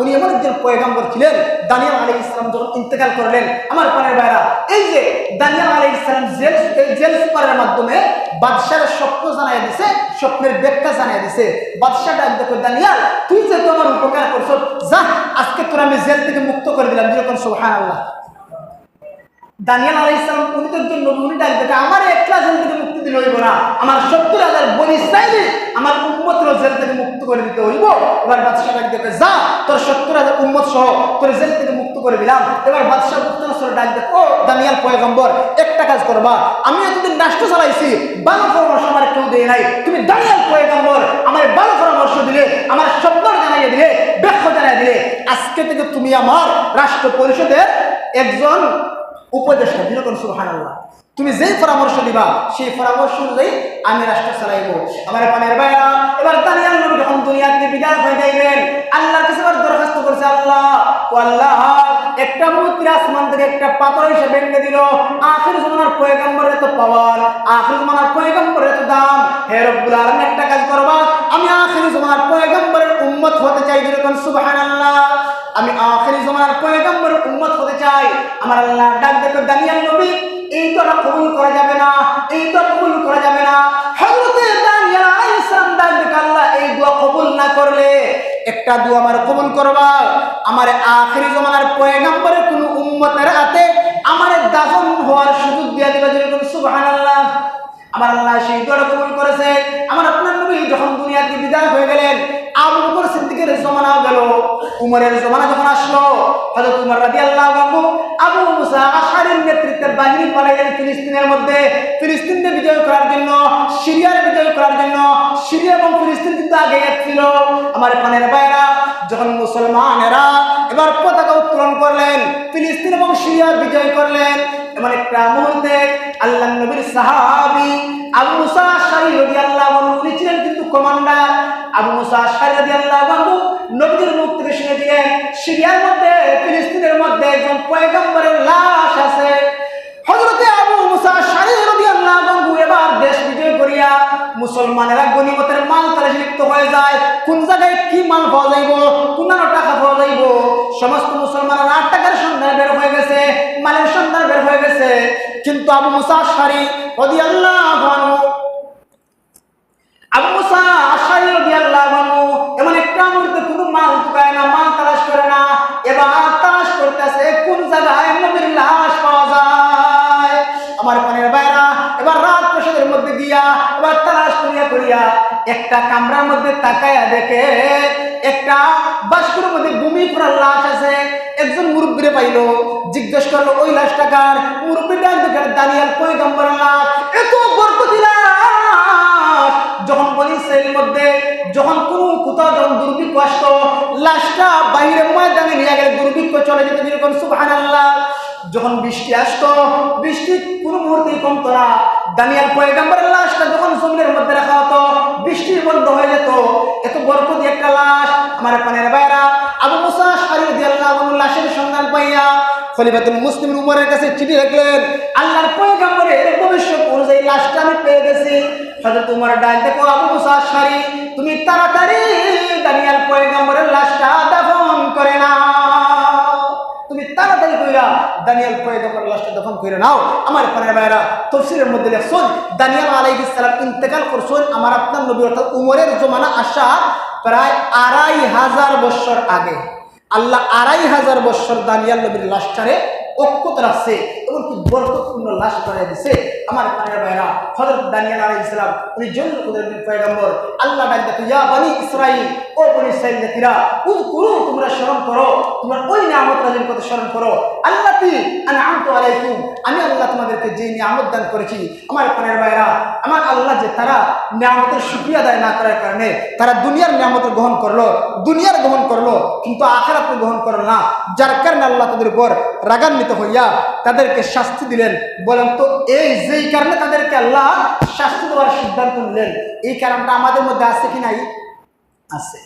উনি এমন একজন পয়গাম্বর ছিলেন, দানিয়াল আলী ইসলাম যখন ইন্তেকাল করলেন, আমার পানের বাইরা এই যে দানিয়াল আলী ইসলাম জেল জেল সুপারের মাধ্যমে বাদশার স্বপ্ন জানাই দিছে, স্বপ্নের ব্যাখ্যা জানাই দিছে। বাদশাহ ডাক দেখো, দানিয়াল, তুই যে তোমার উপকার করছ যা আজকে তোর আমি জেল থেকে মুক্ত করে দিলাম। যেরকম সোহান আল্লাহ দানিয়াল আলাই ইসলাম উনি তো একজন নবী উনি আমার একলা জেল থেকে মুক্তি দিলে হইব না। আমার সত্তর হাজার বনি চাইলে আমার উম্মতের জেল থেকে মুক্ত করে দিতে হইব। এবার বাদশাহ ডাক দেখে যা, তোর সত্তর হাজার উম্মত সহ তোর জেল থেকে মুক্ত করে দিলাম। এবার বাদশাহ মুক্ত ডাক দেখ ও দানিয়াল পয়গম্বর, একটা কাজ করবা। আমি এতদিন রাষ্ট্র চালাইছি ভালো পরামর্শ আমার কেউ দেয় নাই। তুমি দানিয়াল পয়গম্বর, আমার ভালো পরামর্শ দিলে, আমার স্বপ্ন জানাইয়ে দিলে ব্যাখ্যা জানাই দিলে। আজকে থেকে তুমি আমার রাষ্ট্র পরিষদের একজন উপদেষ্টা যেরকম সুহান আল্লাহ তুমি যেই পরামর্শ দিবা, সেই পরামর্শ অনুযায়ী আমি রাষ্ট্র চালাইব। আমার পানের বাইরা এবার দানিয়াল নবী যখন দুনিয়া থেকে বিদায় হয়ে যাইবেন, আল্লাহর কাছে আবার দরখাস্ত করছে আল্লাহ। ও আল্লাহ, একটা মূর্তির আসমান থেকে একটা পাথর হিসেবে ভেঙে দিল। আখির জমানার পয়গম্বরের এত পাওয়ার, আখির জমানার পয়গম্বরের এত দাম। হে রব্বুল আলামিন, একটা কাজ করবা। আমি আখির জমানার পয়গম্বরের উম্মত হতে চাই যেরকম সুবহানাল্লাহ। আমি আখিরি জমানার পয়গম্বরের উম্মত হতে চাই। আমার আল্লাহ ডাক দেখো, দানিয়াল নবী, এই না কবুল করা যাবে না, এই তো কবুল করা যাবে না। হযরতে দানিয়াল আলাইহিস ডাক দেখো, আল্লাহ, এই দোয়া কবুল না করলে একটা দোয়া আমার কবুল করবা। আমার আখিরি জমানার পয়গম্বরের কোন উম্মতের হাতে আমার দাফন হওয়ার সুযোগ দিয়া দিবা যেরকম, সুবহানাল্লাহ। আমার আল্লাহ সেই দোয়াটা কবুল করেছে। আমার আপনার নবী যখন দুনিয়াতে বিদায় হয়ে গেলেন আবু জমানা গেল, উমরের জমানা যখন আসলো, হযরত উমর রাদিয়াল্লাহু আনহু আবু মুসা আশারির নেতৃত্বে বাহিনী পাঠাইলেন ফিলিস্তিনের মধ্যে ফিলিস্তিনকে বিজয় করার জন্য, সিরিয়ার বিজয় করার জন্য, সিরিয়া এবং ফিলিস্তিন কিন্তু আগে ছিল। আমার পানের বাইরা যখন মুসলমানেরা এবার পতাকা উত্তোলন করলেন, ফিলিস্তিন এবং সিরিয়া বিজয় করলেন, এমন একটা মুহূর্তে আল্লাহ নবীর সাহাবি আবু মুসা আশারি ছিলেন কিন্তু কমান্ডার আবু মুসা আশারি রাদিয়াল্লাহু আনহু নবীর মুখ থেকে শুনেছিলেন সিরিয়ার মধ্যে, ফিলিস্তিনের মধ্যে একজন পয়গম্বরের লাশ আছে। হযরতে আবু মুসা আশারি রাদিয়াল্লাহু আনহু এবার দেশ বিজয় করিয়া মুসলমানেরা গনিমতের মাল তালাশি লিপ্ত হয়ে যায়। কোন জায়গায় কি মাল পাওয়া যাইব? কোন টাকা পাওয়া যাইব? সমস্ত মুসলমানরা আট টাকার সন্ধান বের হয়ে গেছে, মালের সন্ধান বের হয়ে গেছে। কিন্তু আবু মুসা আশারি রাদিয়াল্লাহু আনহু একটা কামরার মধ্যে তাকায়া দেখে একটা বাস্কুর মধ্যে ভূমি করার লাশ আছে। একজন মুরব্বীরে পাইলো, জিজ্ঞেস করল, ওই লাশটা কার? মুরব্বীটা দেখে দাঁড়িয়াল পয়গম্বর চলে যেত যেরকম সুবাহান আল্লাহ যখন বৃষ্টি আসতো, বৃষ্টি কোনো মুহূর্তেই কমতো না। দানিয়াল পয়গাম্বরের লাশটা যখন জমিনের মধ্যে রাখা হতো বৃষ্টির বন্ধ হয়ে যেত। এত বরকতি একটা লাশ। আমার পানের বাইরা আবু মুসা শারীর দিয়ে আল্লাহ লাশের সন্ধান পাইয়া খলিফাতুল মুসলিম উমরের কাছে চিঠি রাখলেন, আল্লাহর পয়গাম্বরের ভবিষ্যৎ অনুযায়ী লাশটা আমি পেয়ে গেছি। হযরত তোমার ডাক, দেখো আবু মুসা শারী তুমি তাড়াতাড়ি দানিয়াল পয়গাম্বরের দানিয়াল পয়গাম্বরের লাশটা দফন করে নাও, আমার পরের ভাইরা তফসিরের মধ্যে লেখছেন, দানিয়াল আলাইহিস সালাম ইন্তেকাল করছেন আমার আপনার নবী, অর্থাৎ উমরের জমানা আসা প্রায় আড়াই হাজার বছর আগে। আল্লাহ আড়াই হাজার বছর দানিয়াল নবীর লাস্টারে অক্ষত রাখছে, এমনকি বরকতপূর্ণ লাশ বানিয়ে দিছে। আমার পানের ভাইরা, হযরত দানিয়াল আলাইহিস সালাম, উনি জন্য কুদরতের পয়গম্বর। আল্লাহ ডাক দেখো ইয়া বনি ইসরাইল ও বনি ইসরাইল জাতিরা উযকুরু, তোমরা স্মরণ করো, তোমরা ওই নিয়ামত রাজির কথা স্মরণ করো। আল্লাতি আনআমতু আলাইকুম, আমি আল্লাহ তোমাদেরকে যে নিয়ামত দান করেছি, আমার পানের ভাইরা, আমার আল্লাহ যে তারা নিয়ামতের শুকরিয়া আদায় না করার কারণে তারা দুনিয়ার নিয়ামত গ্রহণ করল, দুনিয়ার গ্রহণ করল, কিন্তু আখেরাত গ্রহণ করল না। যার কারণে আল্লাহ তাদের উপর রাগান্বিত হইয়া তাদেরকে শাস্তি দিলেন। বলেন তো, এই যেই কারণে তাদেরকে আল্লাহ শাস্তি দেওয়ার সিদ্ধান্ত নিলেন। এই কারণটা আমাদের মধ্যে আছে কি নাই? আছে।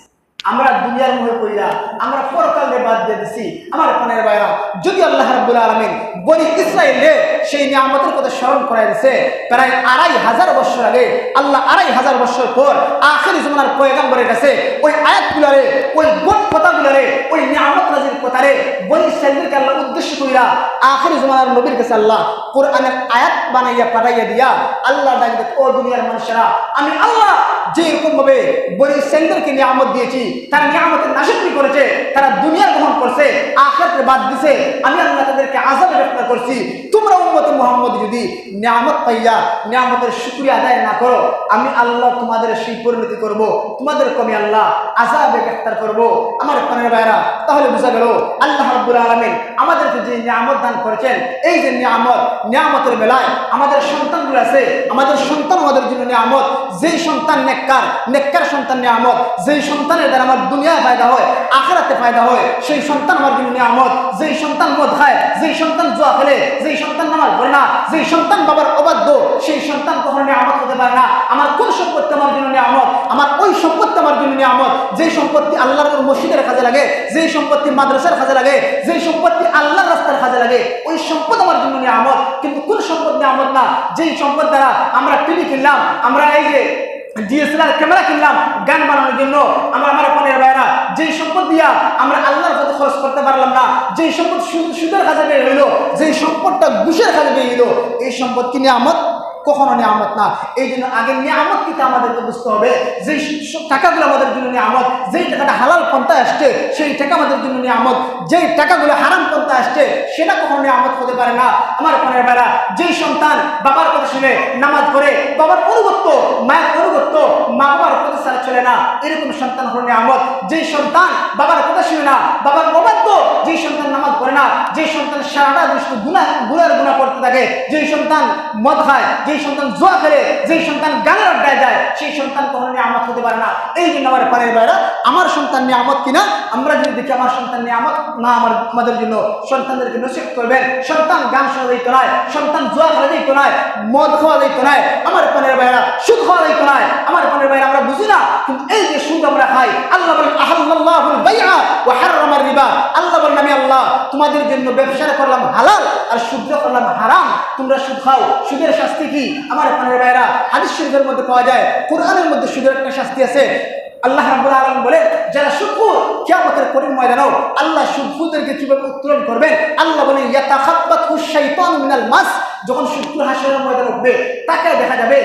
আমরা দুনিয়ার মুখে কইরা আমরা পরকালে বাদ দিয়ে দিছি। আমার পানের বাইরা যদি আল্লাহ রাব্বুল আলামিন বনি ইসরায়েলে সেই নিয়ামতের কথা স্মরণ করাই দিছে, প্রায় আড়াই হাজার বছর আগে, আল্লাহ আড়াই হাজার বছর পর আখেরি জমানার পয়গাম্বরের কাছে ওই আয়াতগুলারে, ওই বোধ কথাগুলারে, ওই নিয়ামত নাজির কথারে বনি ইসরায়েলদেরকে আল্লাহ উদ্দেশ্য কইরা আখের জমানার নবীর কাছে আল্লাহ কোরআনের আয়াত বানাইয়া পাঠাইয়া দিয়া, আল্লাহ ডাকবে ও দুনিয়ার মানুষেরা, আমি আল্লাহ যে এরকম ভাবে বনি ইসরায়েলদেরকে নিয়ামত দিয়েছি, তারা নিয়ামতের নাশক্তি করেছে, তারা দুনিয়া গ্রহণ করছে আখেরকে বাদ দিছে, আমি আল্লাহ তাদেরকে আজাবে গ্রেফতার করছি। তোমরা উম্মতে মুহাম্মদ যদি নিয়ামত পাইয়া, নিয়ামতের শুকরিয়া আদায় না করো, আমি আল্লাহ তোমাদের সেই পরিণতি করব। তোমাদের কমি আল্লাহ আজাবে গ্রেফতার করব। আমার প্রাণের ভাইরা তাহলে বোঝা গেল, আল্লাহ রাব্বুল আলামিন আমাদেরকে যে নিয়ামত দান করেছেন, এই যে নিয়ামত, নিয়ামতের বেলায় আমাদের সন্তানগুলো আছে, আমাদের সন্তান আমাদের জন্য নিয়ামত। যেই সন্তান নেককার নেককার সন্তান নিয়ামত। যেই সন্তানের দ্বারা আমার দুনিয়ায় ফায়দা হয়, আখেরাতে ফায়দা হয়, সেই সন্তান আমার জন্য নিয়ামত। যেই সন্তান মদ খায়, যেই সন্তান জুয়া খেলে, যেই সন্তান নামাজ পড়ে না, যেই সন্তান বাবার অবাধ্য, সেই সন্তান কখনো নিয়ামত হতে পারে না। আমার কোন সম্পত্তি আমার জন্য নিয়ামত? আমার ওই সম্পত্তি আমার জন্য নিয়ামত? যেই সম্পত্তি আল্লাহর মসজিদের কাজে লাগে, যেই সম্পত্তি মাদ্রাসার কাজে লাগে, যেই সম্পত্তি আল্লাহর রাস্তার কাজে লাগে, ওই সম্পদ আমার জন্য নিয়ামত। কিন্তু কোন সম্পদ নিয়ামত না? যেই সম্পদ দ্বারা আমরা টিভি কিনলাম, আমরা এই যে ডিএসএলআর ক্যামেরা কিনলাম, গান বানানোর জন্য, আমরা আমার ফোনের বাইরা যেই সম্পদ দিয়া আমরা আল্লাহর পথে খরচ করতে পারলাম না। যেই সম্পদ সুদের কাজে বেরিয়ে হইল, যেই সম্পদটা ঘুষের কাজে বেরিয়ে হইল, এই সম্পদ কিনে নিয়ামত? কখনো নিয়ামত না। এই জন্য আগে নিয়ামত কিন্তু আমাদেরকে বুঝতে হবে। স- টাকাগুলো আমাদের জন্য নিয়ামত, যেই টাকাটা হালাল পন্থায় আসছে, সেই টাকা আমাদের জন্য নিয়ামত, যেই টাকাগুলো হারাম পন্থায় আসছে, সেটা কখনো নিয়ামত হতে পারে না। আমার ফোনের বেড়া যেই সন্তান বাবার কথা শুনে নামাজ পড়ে, বাবার অনুগত্য মায়ের অনুগত্য মা বাবার কথা ছাড়া চলে না, এরকম সন্তান হলো নিয়ামত। যেই সন্তান বাবার কথা শুনে না, বাবার অবাধ্য, যেই সন্তান নামাজ পড়ে না, যেই সন্তান সারাটা দুষ্ট গুণা গুণার গুণা করতে থাকে, যেই সন্তান মদ খায়, যেই সন্তান জোয়া খেলে, যেই সন্তান গানের আড্ডায় যায়, সেই সন্তান কখনো নিয়ামত হতে পারে না। এই জন্য আমার পানের বাইরা আমার সন্তান নিয়ামত কিনা, আমরা যদি দেখি আমার সন্তান নিয়ামত না আমার, আমাদের জন্য, সন্তানদেরকে নসিব করবেন। সন্তান গান শোনা যাইত নয় সন্তান জোয়া খেলা যাইত নয় মদ খাওয়া যাইত নয় আমার পানের বাইরা সুদ খাওয়া যাইত নয় আমার পানের বাইরা আমরা বুঝি না, কিন্তু এই যে সুদ আমরা খাই, আল্লাহ বলেন আহাল্লাহুল বাইআ ওয়া রিবা আল্লাহ বলেন আমি আল্লাহ, তোমাদের জন্য ব্যবসা করলাম হালাল আর সুদ করলাম হারাম। তোমরা সুদ খাও, সুদের শাস্তি কি? আমার পানের বাইরা হাদিস শরীফের মধ্যে পাওয়া যায়, কোরআনের মধ্যে সুদের একটা শাস্তি আছে। আল্লাহ রাব্বুল আলামিন বলেন, যারা সুদখোর কিয়ামতের কঠিন ময়দানেও আল্লাহ সুদখোরদেরকে কীভাবে উত্তোলন করবেন? আল্লাহ শাইতানু মিনাল মাস। যখন সুদখোর হাসরের ময়দান উঠবে, তাকে দেখা যাবে